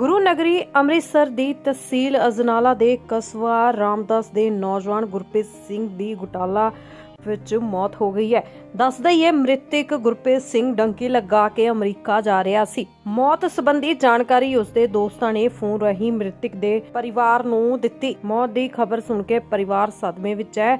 ਗੁਰੂ ਨਗਰੀ ਅੰਮ੍ਰਿਤਸਰ ਦੀ ਤਹਿਸੀਲ ਅਜਨਾਲਾ ਦੇ ਕਸਬਾ ਰਾਮਦਾਸ ਦੇ ਨੌਜਵਾਨ ਗੁਰਪ੍ਰੀਤ ਸਿੰਘ ਦੀ ਗੁਟਾਲਾ ਵਿੱਚ ਮੌਤ ਹੋ ਗਈ ਹੈ। ਦੱਸਦਾ ਹੀ ਹੈ ਮ੍ਰਿਤਕ ਗੁਰਪ੍ਰੀਤ ਸਿੰਘ ਡੰਕੀ ਲਗਾ ਕੇ ਅਮਰੀਕਾ ਜਾ ਰਿਹਾ ਸੀ। ਮੌਤ ਸੰਬੰਧੀ ਜਾਣਕਾਰੀ ਉਸਦੇ ਦੋਸਤਾਂ ਨੇ ਫੋਨ ਰਾਹੀਂ ਮ੍ਰਿਤਕ ਦੇ ਪਰਿਵਾਰ ਨੂੰ ਦਿੱਤੀ। ਮੌਤ ਦੀ ਖਬਰ ਸੁਣ ਕੇ ਪਰਿਵਾਰ ਸਦਮੇ ਵਿੱਚ ਹੈ।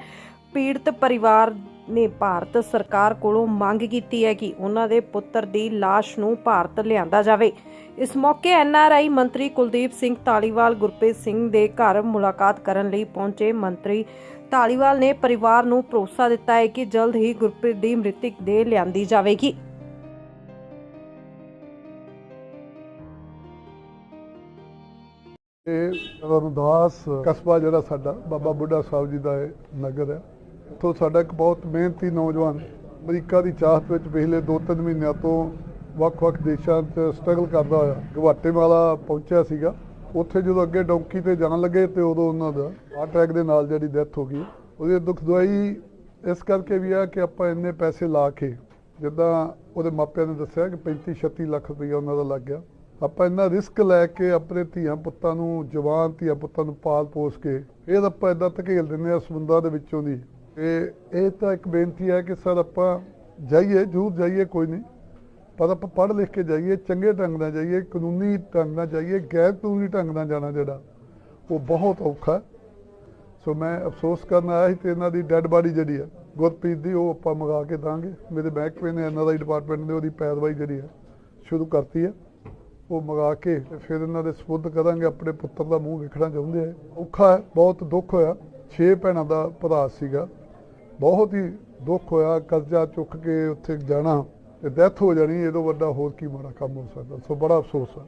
ਪੀੜਤ ਪਰਿਵਾਰ ਨੇ ਭਾਰਤ ਸਰਕਾਰ ਕੋਲੋਂ ਮੰਗ ਕੀਤੀ ਹੈ ਕਿ ਉਹਨਾਂ ਦੇ ਪੁੱਤਰ ਦੀ ਲਾਸ਼ ਨੂੰ ਭਾਰਤ ਲਿਆਂਦਾ ਜਾਵੇ। ਇਸ ਮੌਕੇ ਐਨਆਰਆਈ ਮੰਤਰੀ ਕੁਲਦੀਪ ਸਿੰਘ ਧਾਲੀਵਾਲ, ਗੁਰਪ੍ਰੀਤ ਸਿੰਘ ਦੇ ਘਰ ਮੁਲਾਕਾਤ ਕਰਨ ਲਈ ਪਹੁੰਚੇ ਮੰਤਰੀ ਧਾਲੀਵਾਲ ਨੇ ਪਰਿਵਾਰ ਨੂੰ ਭਰੋਸਾ ਦਿੱਤਾ ਹੈ ਕਿ ਜਲਦ ਹੀ ਗੁਰਪ੍ਰੀਤ ਦੀ ਮ੍ਰਿਤਕ ਦੇ ਲਿਆਂਦੀ ਜਾਵੇਗੀ। ਇਹ ਰਮਦਾਸ ਕਸਬਾ ਜਿਹੜਾ ਸਾਡਾ, ਬਾਬਾ ਬੁੱਢਾ ਸਾਹਿਬ ਜੀ ਦਾ ਨਗਰ ਹੈ। ਇੱਥੋਂ ਸਾਡਾ ਇੱਕ ਬਹੁਤ ਮਿਹਨਤੀ ਨੌਜਵਾਨ ਅਮਰੀਕਾ ਦੀ ਚਾਹਤ ਵਿੱਚ ਪਿਛਲੇ 2-3 ਮਹੀਨਿਆਂ ਤੋਂ ਵੱਖ-ਵੱਖ ਦੇਸ਼ਾਂ 'ਚ ਸਟਰਗਲ ਕਰਦਾ ਹੋਇਆ। ਗਵਾਟੇਮਾਲਾ ਪਹੁੰਚਿਆ ਸੀਗਾ। ਉੱਥੇ ਜਦੋਂ ਅੱਗੇ ਡੌਂਕੀ ਤੇ ਜਾਣ ਲੱਗੇ ਤੇ ਉਦੋਂ ਉਹਨਾਂ ਦਾ ਹਾਰਟ ਅਟੈਕ ਦੇ ਨਾਲ ਜਿਹੜੀ ਡੈਥ ਹੋ ਗਈ। ਉਹਦੀ ਦੁੱਖ ਇਸ ਕਰਕੇ ਵੀ ਆ ਕਿ ਆਪਾਂ ਇੰਨੇ ਪੈਸੇ ਲਾ ਕੇ ਜਿੱਦਾਂ ਉਹਦੇ ਮਾਪਿਆਂ ਨੇ ਦੱਸਿਆ ਕਿ 35-36 ਲੱਖ ਰੁਪਈਆ ਉਹਨਾਂ ਦਾ ਲੱਗ ਗਿਆ। ਆਪਾਂ ਇੰਨਾ ਰਿਸਕ ਲੈ ਕੇ ਆਪਣੇ ਧੀਆਂ ਪੁੱਤਾਂ ਨੂੰ, ਜਵਾਨ ਧੀਆਂ ਪੁੱਤਾਂ ਨੂੰ ਪਾਲ ਪੋਸ ਕੇ ਇਹ ਤਾਂ ਆਪਾਂ ਇਦਾਂ ਧਕੇਲ ਦਿੰਦੇ ਆ ਸਮੁੰਦਰਾਂ ਦੇ ਵਿੱਚੋਂ ਦੀ। ਇਹ ਇਹ ਤਾਂ ਇੱਕ ਬੇਨਤੀ ਹੈ ਕਿ ਸਰ ਆਪਾਂ ਜਾਈਏ, ਜ਼ਰੂਰ ਜਾਈਏ ਕੋਈ ਨਹੀਂ, ਪਰ ਆਪਾਂ ਪੜ੍ਹ ਲਿਖ ਕੇ ਜਾਈਏ, ਚੰਗੇ ਢੰਗ ਨਾਲ ਜਾਈਏ, ਕਾਨੂੰਨੀ ਢੰਗ ਨਾਲ ਜਾਈਏ, ਗੈਰ ਕਾਨੂੰਨੀ ਢੰਗ ਨਾਲ ਜਾਣਾ ਜਿਹੜਾ, ਉਹ ਬਹੁਤ ਔਖਾ ਸੋ ਮੈਂ ਅਫਸੋਸ ਕਰਨ ਆਇਆ ਸੀ ਤੇ ਇਹਨਾਂ ਦੀ ਡੈੱਡ ਬਾਡੀ ਜਿਹੜੀ ਹੈ, ਗੁਰਪ੍ਰੀਤ ਦੀ, ਉਹ ਆਪਾਂ ਮੰਗਾ ਕੇ ਦਾਂਗੇ। ਮੇਰੇ ਮਹਿਕਮੇ ਨੇ ਇਹਨਾਂ ਦਾ ਡਿਪਾਰਟਮੈਂਟ ਨੇ ਉਹਦੀ ਪੈਰਵਾਈ ਜਿਹੜੀ ਹੈ, ਸ਼ੁਰੂ ਕਰਤੀ ਹੈ। ਉਹ ਮੰਗਾ ਕੇ ਫਿਰ ਇਹਨਾਂ ਦੇ ਸਪੁੱਧ ਕਰਾਂਗੇ, ਆਪਣੇ ਪੁੱਤਰ ਦਾ ਮੂੰਹ ਵੇਖਣਾ ਚਾਹੁੰਦੇ ਆ। ਔਖਾ ਹੈ, ਬਹੁਤ ਦੁੱਖ ਹੋਇਆ। ਛੇ ਭੈਣਾਂ ਦਾ ਭਰਾ ਸੀਗਾ। ਬਹੁਤ ਹੀ ਦੁੱਖ ਹੋਇਆ ਕਰਜ਼ਾ ਚੁੱਕ ਕੇ ਉੱਥੇ ਜਾਣਾ ਤੇ ਡੈਥ ਹੋ ਜਾਣੀ ਇਹ ਤੋਂ ਵੱਡਾ ਹੋਰ ਕੀ ਮਾੜਾ ਕੰਮ ਹੋ ਸਕਦਾ? ਸੋ ਬੜਾ ਅਫਸੋਸ ਹੈ